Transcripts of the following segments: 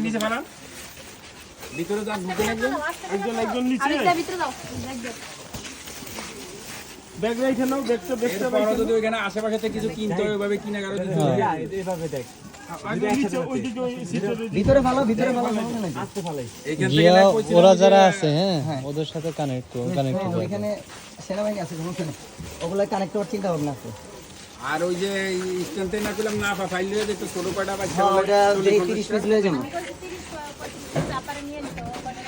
নিচে ফেলান ভিতরে যা ঢুকে একজন একজন একজন নিচে। আরেকটা ভিতরে দাও। দেখ দেখ ব্যাগ রাইখে নাও ব্যাগটা ব্যাগটা এরপরও যদি ওইখানে আশেপাশে থেকে কিছু কিনতে হয় ওইভাবে কিনে কারও ওরা যারা আছে হ্যাঁ ওদের সাথে কানেক্ট কানেক্ট ওইখানে সেনাবাহিনী আছে ওগুলো কানেক্ট করার চিন্তা ভাবনা আছে। আর ওই যে স্ট্যান্ডে না পেলাম না ফাইল দিয়ে একটু ছোট কয়টা বাচ্চা হ্যাঁ, ওটা যেই তিরিশ পিস লয়ে যাব আমি বলছি 30 পঁয়ত্রিশ চাপারে নিয়ে নিতে হবে কটা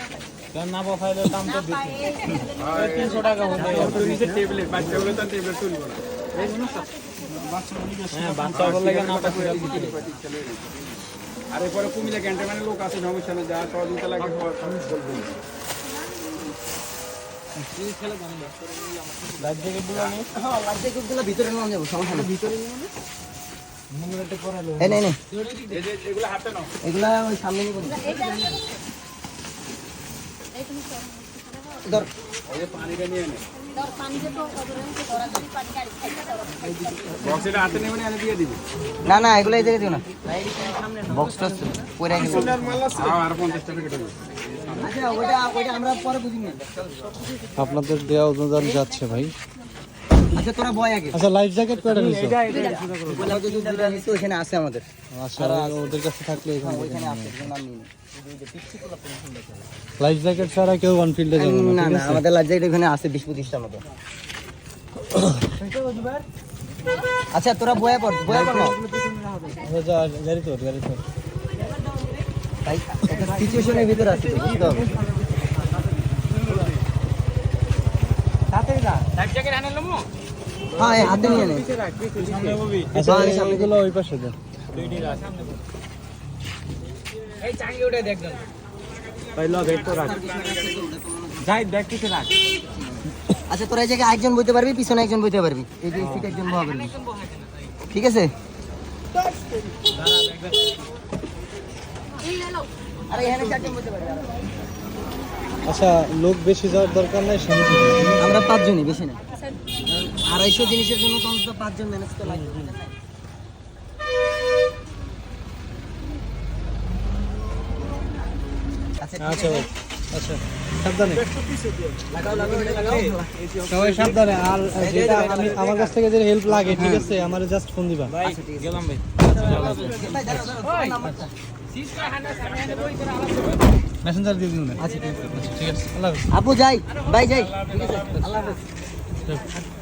না পাইলে দাম তিনশো টাকা টেবিলে বাচ্চা বলে টেবিলে তুলবো না। হ্যাঁ বাচ্চা বললে না আর এরপরে কুমিল্লা ক্যান্টনমেন্টে লোক আছে সমস্যা নেই যা সহযোগিতা লাগে বলব লাইফ জ্যাকেটগুলো নেই হ্যাঁ লাগছে গুলো ভিতরে নিয়ে যাব সমস্যা নেই। ভিতরে এগুলা ওই সামনে নিয়ে ধর। নে না এনে দিয়ে দিবি? না না এগুলো এই জায়গায় দিও না। বক্স পরে গেছে। আর আর পঞ্চাশ টাকা কেটে দেবো। আচ্ছা পরে বুঝি আপনাদের দেওয়া অনুদান যাচ্ছে ভাই। আচ্ছা তোরা বয় আগে। আচ্ছা লাইফ জ্যাকেট কয়টা নিছো? দুটা আছে আমাদের। আচ্ছা ওদের কাছে থাকলে এখানে ওইখানে আছে নাম লাইফ জ্যাকেট ছাড়া কেউ ওয়ান যাবে না না আমাদের লাজ্জা এখানে আছে বিশ পঁচিশটা মতো। আচ্ছা তোরা বয়া পড় বয়া পড় না। ঠিক গাড়ি তো গাড়ি তো তাই সিচুয়েশনের ভিতরে আছে তো, বুঝতে হবে হ্যাঁ হাতে নিয়ে নে। আচ্ছা বাড়ির সামনে এগুলো ওই পাশে দেন আচ্ছা তোরা এই জায়গায় একজন বইতে পারবি পিছনে একজন বইতে পারবি। এই যে সিটে একজন বহা পারবি ঠিক আছে? এই লো আরে এখানে চারজন বইতে পারবি। আচ্ছা লোক বেশি যাওয়ার দরকার নাই আমরা পাঁচজনই বেশি না। আড়াইশো জিনিসের জন্য তো অন্তত পাঁচজন ম্যানেজ তো লাগবে আচ্ছা ঠিক আচ্ছা আচ্ছা। সাবধানে। লাগাও লাগাও এটা লাগাও। সবাই সাবধানে আর যেটা আমি আমার কাছ থেকে হেল্প লাগে ঠিক আছে আমার জাস্ট ফোন দিবা। গেলাম ভাই। মেসেঞ্জার দিয়ে দিন আচ্ছা ঠিক আছে। আল্লাহ আপু যাই বাই যাই ঠিক আছে। আল্লাহ হাফেজ।